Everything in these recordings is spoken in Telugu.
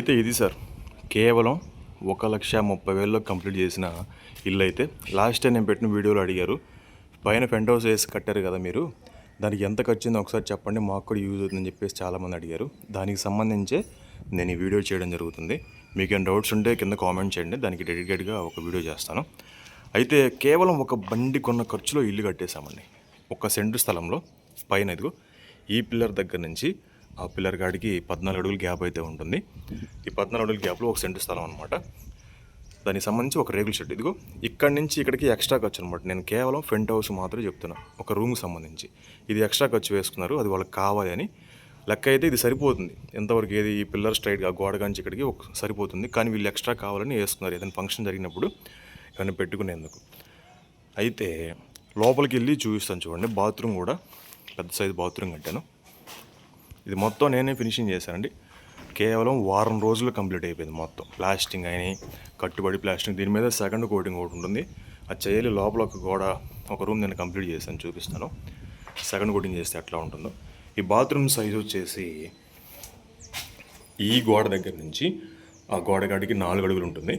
అయితే ఇది సార్ కేవలం ఒక లక్ష ముప్పై వేలలో కంప్లీట్ చేసిన ఇల్లు అయితే లాస్ట్ టైం నేను పెట్టిన వీడియోలో అడిగారు. పైన పెంట్ హౌస్ వేసి కట్టారు కదా మీరు దానికి ఎంత ఖర్చిందో ఒకసారి చెప్పండి మాకు కూడా యూజ్ అవుతుందని చెప్పేసి చాలామంది అడిగారు. దానికి సంబంధించే నేను ఈ వీడియో చేయడం జరుగుతుంది. మీకు ఏం డౌట్స్ ఉంటే కింద కామెంట్ చేయండి దానికి డెడికేట్గా ఒక వీడియో చేస్తాను. అయితే కేవలం ఒక బండి కొన్న ఖర్చులో ఇల్లు కట్టేశామండి. ఒక సెంటు స్థలంలో పైన ఇదిగో ఈ పిల్లర్ దగ్గర నుంచి ఆ పిల్లర్ కాడికి పద్నాలుగు అడుగుల గ్యాప్ అయితే ఉంటుంది. ఈ పద్నాలుగు అడుగుల గ్యాప్లో ఒక సెంటు స్థలం అనమాట దానికి సంబంధించి ఒక రేగుల షెడ్. ఇదిగో ఇక్కడి నుంచి ఇక్కడికి ఎక్స్ట్రా ఖర్చు అనమాట నేను కేవలం ఫ్రంట్ హౌస్ మాత్రమే చెప్తున్నా. ఒక రూమ్కి సంబంధించి. ఇది ఎక్స్ట్రా ఖర్చు వేసుకున్నారు. అది వాళ్ళకి కావాలి అని. లెక్క అయితే ఇది సరిపోతుంది. ఎంతవరకు ఏది ఈ పిల్లర్ స్ట్రైట్గా గోడ కాంచి ఇక్కడికి ఒక సరిపోతుంది. కానీ వీళ్ళు ఎక్స్ట్రా కావాలని వేసుకున్నారు. ఏదైనా ఫంక్షన్ జరిగినప్పుడు ఇవన్నీ పెట్టుకునేందుకు. అయితే లోపలికి వెళ్ళి చూపిస్తాను చూడండి. బాత్రూమ్ కూడా పెద్ద సైజు బాత్రూమ్ కట్టాను. ఇది మొత్తం నేనే ఫినిషింగ్ చేశానండి. కేవలం వారం రోజులు కంప్లీట్ అయిపోయింది మొత్తం. ప్లాస్టింగ్ అయినాయి కట్టుబడి ప్లాస్టింగ్ దీని మీద సెకండ్ కోటింగ్ ఒకటి ఉంటుంది. ఆ చేయాలి లోపల ఒక గోడ ఒక రూమ్ నేను కంప్లీట్ చేశాను చూపిస్తాను. సెకండ్ కోటింగ్ చేస్తే ఎట్లా ఉంటుందో. ఈ బాత్రూమ్ సైజ్ వచ్చేసి ఈ గోడ దగ్గర నుంచి ఆ గోడ కాడికి నాలుగు అడుగులు ఉంటుంది.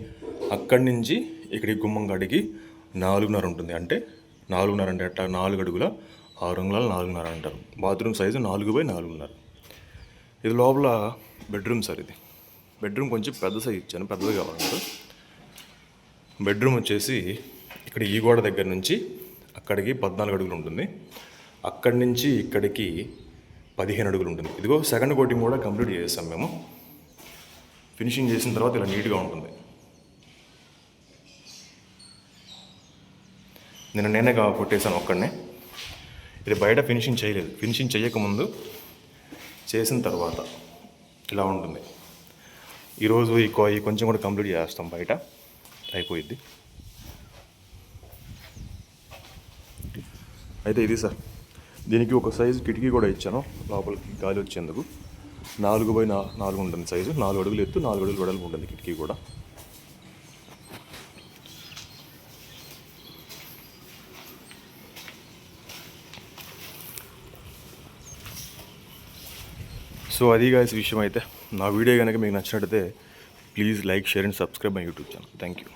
అక్కడి నుంచి ఇక్కడికి గుమ్మం కాడికి నాలుగున్నర ఉంటుంది. అంటే నాలుగున్నర అంటే ఎట్లా? నాలుగు అడుగుల ఆరు అంగుళాలు నాలుగున్నర అంటారు. బాత్రూమ్ సైజు నాలుగు బై నాలుగున్నర. ఇది లోపల బెడ్రూమ్ సార్ ఇది. బెడ్రూమ్ కొంచెం పెద్ద సైజ్ ఇచ్చాను పెద్దది కావాలంటే బెడ్రూమ్ వచ్చేసి ఇక్కడ ఈ గోడ దగ్గర నుంచి అక్కడికి పద్నాలుగు అడుగులు ఉంటుంది. అక్కడి నుంచి ఇక్కడికి పదిహేను అడుగులు ఉంటుంది. ఇదిగో సెకండ్ కోటింగ్ కూడా కంప్లీట్ చేసాం మేము. ఫినిషింగ్ చేసిన తర్వాత ఇలా నీట్గా ఉంటుంది. నేను నేనే కొట్టేశాను ఒక్కడనే. ఇది బయట ఫినిషింగ్ చేయలేదు. ఫినిషింగ్ చేయకముందు చేసిన తర్వాత ఇలా ఉంటుంది. ఈరోజు ఈ కో- కొంచెం కూడా కంప్లీట్ చేస్తాం బయట. అయిపోయిద్ది. అయితే ఇది సార్. దీనికి ఒక సైజు కిటికీ కూడా ఇచ్చాను. లోపలికి గాలి వచ్చేందుకు. నాలుగు బై నాలుగు ఉంటుంది సైజు. నాలుగు అడుగులు ఎత్తు నాలుగు అడుగులు వెడల్పు ఉంటుంది కిటికీ కూడా. సో అది గాయస్ విషయం అయితే నా వీడియో కనుక మీకు నచ్చినట్టయితే please like share and subscribe my YouTube channel thank you